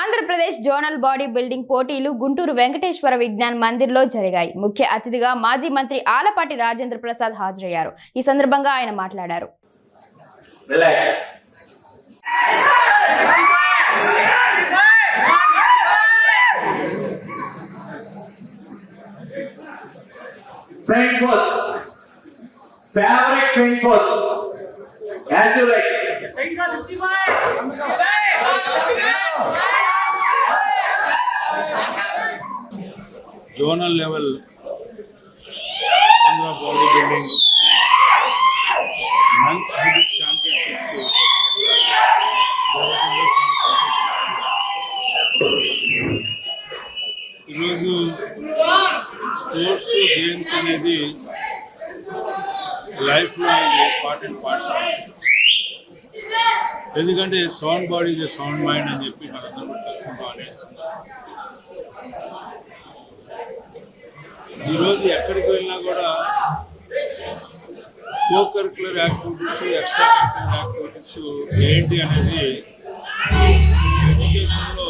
Andhra Pradesh zonal body building పోటీలు గుంటూరు వెంకటేశ్వర విజ్ఞాన్ మందిర్లో జరిగాయి. ముఖ్య అతిథిగా మాజీ మంత్రి ఆలపాటి రాజేంద్ర ప్రసాద్ హాజరయ్యారు. ఈ సందర్భంగా ఆయన మాట్లాడారు. Playing foot. As you like. Zonal level Andhra body building men's physique championships ఈరోజు స్పోర్ట్స్ గేమ్స్ అనేది లైఫ్లో ఇంపార్టెంట్ పార్ట్స్ ఎందుకంటే సౌండ్ బాడీ సౌండ్ మైండ్ అని చెప్పి మనందరూ ఈరోజు ఎక్కడికి వెళ్ళినా కూడా co curricular activities extra curricular activities ఏంటి అనేది ఎడ్యుకేషన్లో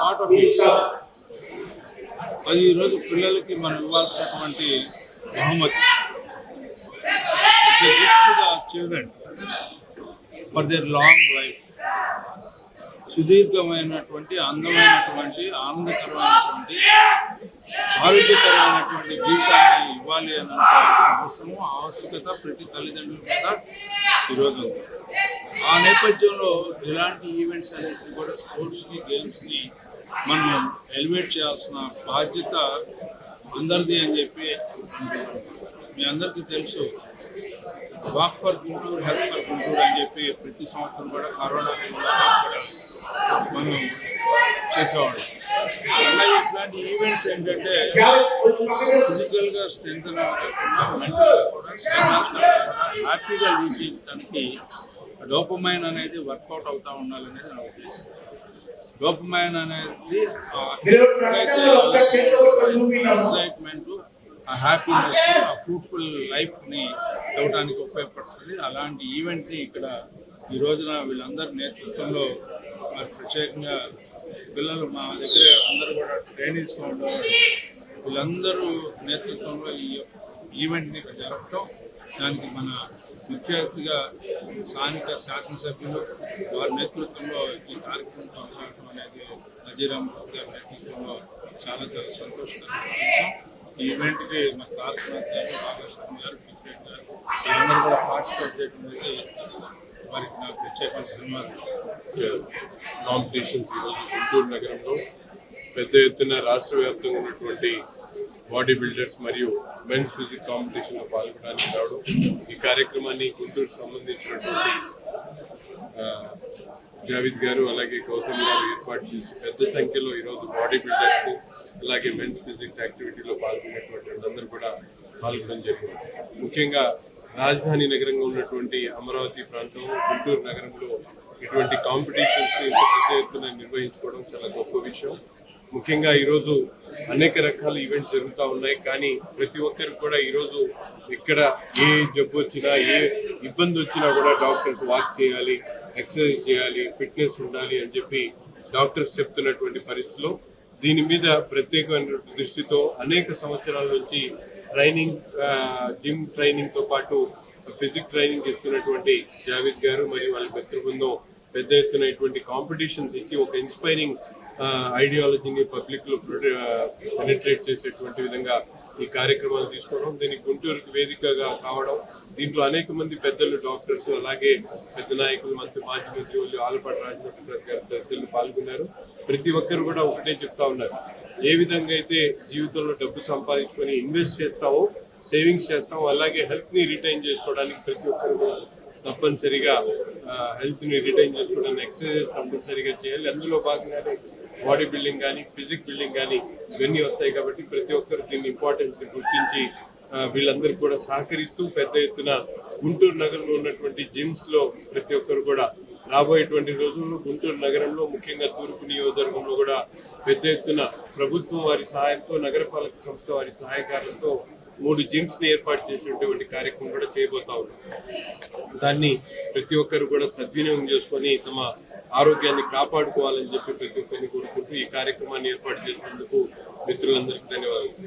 పార్ట్ ఆఫ్ అది ఈరోజు పిల్లలకి మనం ఇవ్వాల్సినటువంటి బహుమతి. It's gift children for their long life సుదీర్ఘమైనటువంటి అందమైనటువంటి ఆనందకరమైనటువంటి ఆరోగ్యకరమైనటువంటి జీవితాన్ని ఇవ్వాలి అన్న అవసరము ఆవశ్యకత ప్రతి తల్లిదండ్రుల మీద ఈరోజు ఉంది. ఆ నేపథ్యంలో ఇలాంటి ఈవెంట్స్ అనేది కూడా స్పోర్ట్స్ని గేమ్స్ని మనం ఎలివేట్ చేయాల్సిన బాధ్యత అందరిది అని చెప్పి మీ అందరికీ తెలుసు. Walk for Guntur health for Guntur అని చెప్పి ప్రతి సంవత్సరం కూడా కరోనా కూడా మనం చేసేవాళ్ళం. అలాగే ఇట్లాంటి ఈవెంట్స్ ఏంటంటే ఫిజికల్గా స్ట్రెంత్ కాకుండా కూడా హ్యాపీగా లీడ్ చేయడానికి డోపమైన్ అనేది వర్కౌట్ అవుతా ఉండాలనేది నా ఉద్దేశం. డోపమైన్ అనేది ఎక్సైట్మెంట్ ఆ హ్యాపీనెస్ ఆ ఫ్రూట్ఫుల్ లైఫ్ని ఇవ్వడానికి ఉపయోగపడుతుంది. అలాంటి ఈవెంట్ని ఇక్కడ ఈ రోజున వీళ్ళందరి నేతృత్వంలో మరి ప్రత్యేకంగా పిల్లలు మా దగ్గర అందరూ కూడా ట్రైనింగ్స్ ఉండడం వీళ్ళందరూ నేతృత్వంలో ఈ ఈవెంట్ని ఇక్కడ దానికి మన ముఖ్య అతిథిగా స్థానిక శాసనసభ్యులు వారి నేతృత్వంలో ఈ కార్యక్రమం కొనసాగడం అనేది అజీరామ్ గారి నేతృత్వంలో చాలా చాలా సంతోషకరమైన అంశం. ఈ ఈవెంట్కి మన కార్యక్రమం గారు నాగేశ్వరం గారు ప్రెసిడెంట్ గారు వీళ్ళందరూ కూడా పార్టిసిపేట్ చేయడం అనేది వారికి నా ప్రత్యేకమైన ధన్యవాదాలు కాంపిటీషన్స్ ఈరోజు గుంటూరు నగరంలో పెద్ద ఎత్తున రాష్ట్ర వ్యాప్తంగా ఉన్నటువంటి బాడీ బిల్డర్స్ మరియు మెన్స్ ఫిజిక్ కాంపిటీషన్లో పాల్గొనడానికి రావడం ఈ కార్యక్రమాన్ని గుంటూరు సంబంధించినటువంటి జావిద్ జావేద్ గారు అలాగే గౌతమ్ గారు ఏర్పాటు చేసి పెద్ద సంఖ్యలో ఈరోజు బాడీ బిల్డర్స్ అలాగే మెన్స్ ఫిజిక్స్ యాక్టివిటీలో పాల్గొనేటువంటి వాళ్ళందరూ కూడా పాల్గొనడం జరిగింది. ముఖ్యంగా రాజధాని నగరంగా ఉన్నటువంటి అమరావతి ప్రాంతం గుంటూరు నగరంలో ఇటువంటి కాంపిటీషన్స్ ఇంత పెద్ద ఎత్తున నిర్వహించుకోవడం చాలా గొప్ప విషయం. ముఖ్యంగా ఈరోజు అనేక రకాల ఈవెంట్స్ జరుగుతూ ఉన్నాయి. కానీ ప్రతి ఒక్కరు కూడా ఈరోజు ఇక్కడ ఏ జబ్బు వచ్చినా ఏ ఇబ్బంది వచ్చినా కూడా డాక్టర్స్ వాక్ చేయాలి ఎక్సర్సైజ్ చేయాలి ఫిట్నెస్ ఉండాలి అని చెప్పి డాక్టర్స్ చెప్తున్నటువంటి పరిస్థితిలో దీని మీద ప్రత్యేకమైన దృష్టితో అనేక సంవత్సరాల నుంచి ట్రైనింగ్ జిమ్ ట్రైనింగ్తో పాటు ఫిజిక్ ట్రైనింగ్ ఇస్తున్నటువంటి జావేద్ గారు మరియు వాళ్ళ మిత్రబృందం పెద్ద ఎత్తున ఇటువంటి కాంపిటీషన్స్ ఇచ్చి ఒక ఇన్స్పైరింగ్ ఐడియాలజీని పబ్లిక్లో పెనిట్రేట్ చేసేటువంటి విధంగా ఈ కార్యక్రమాలు తీసుకోవడం దీనికి గుంటూరుకి వేదికగా కావడం దీంట్లో అనేక మంది పెద్దలు డాక్టర్స్ అలాగే పెద్ద నాయకులు మంత్రి మాజీ మంత్రి వాళ్ళు ఆలపాటి రాజేంద్ర ప్రసాద్ గారు పాల్గొన్నారు. ప్రతి ఒక్కరు కూడా ఒకటే చెప్తా ఉన్నారు. ఏ విధంగా అయితే జీవితంలో డబ్బు సంపాదించుకొని ఇన్వెస్ట్ చేస్తామో సేవింగ్స్ చేస్తామో అలాగే హెల్త్ని రిటైన్ చేసుకోవడానికి ప్రతి ఒక్కరు కూడా తప్పనిసరిగా హెల్త్ని రిటైన్ చేసుకోవడానికి ఎక్సర్సైజ్ తప్పనిసరిగా చేయాలి. అందులో భాగంగానే బాడీ బిల్డింగ్ కానీ ఫిజిక్ బిల్డింగ్ కానీ ఇవన్నీ వస్తాయి కాబట్టి ప్రతి ఒక్కరు దీన్ని ఇంపార్టెన్స్ గుర్తించి వీళ్ళందరూ వీళ్ళందరికీ కూడా సహకరిస్తూ పెద్ద ఎత్తున గుంటూరు నగరంలో ఉన్నటువంటి జిమ్స్లో ప్రతి ఒక్కరు కూడా రాబోయేటువంటి రోజుల్లో గుంటూరు నగరంలో ముఖ్యంగా తూర్పు నియోజకవర్గం పెద్ద ఎత్తున ప్రభుత్వం వారి సహాయంతో నగరపాలక సంస్థ వారి సహాయకారులతో మూడు జిమ్స్ని ఏర్పాటు చేసినటువంటి కార్యక్రమం కూడా చేయబోతా ఉన్నాం. దాన్ని ప్రతి ఒక్కరు కూడా సద్వినియోగం చేసుకొని తమ ఆరోగ్యాన్ని కాపాడుకోవాలని చెప్పి ప్రతి ఒక్కరిని కోరుకుంటూ ఈ కార్యక్రమాన్ని ఏర్పాటు చేసినందుకు